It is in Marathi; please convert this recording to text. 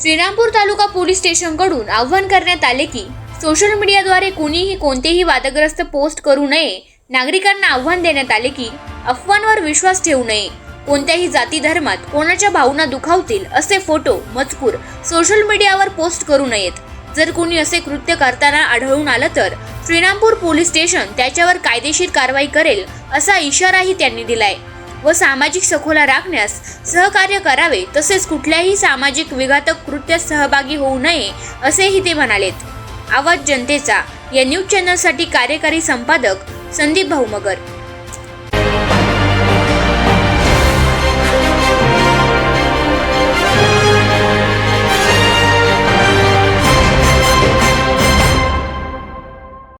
श्रीरामपूर तालुका पोलीस स्टेशनकडून आव्हान करण्यात आले की सोशल मीडियाद्वारे कुणीही कोणतेही वादग्रस्त पोस्ट करू नये. नागरिकांना आव्हान देण्यात आले की अफवांवर विश्वास ठेवू नये. कोणत्याही जाती धर्मात कोणाच्या भावना दुखावतील असे फोटो मजकूर सोशल मीडियावर पोस्ट करू नयेत. जर कोणी असे कृत्य करताना आढळून आलं तर श्रीरामपूर पोलीस स्टेशन त्याच्यावर कायदेशीर कारवाई करेल असा इशाराही त्यांनी दिलाय. व सामाजिक सखोला राखण्यास सहकार्य करावे तसेच कुठल्याही सामाजिक विघातक कृत्यात सहभागी होऊ नये असेही ते म्हणालेत. आवाज जनतेचा. या न्यूज चॅनलसाठी कार्यकारी संपादक संदीप भाऊ मगर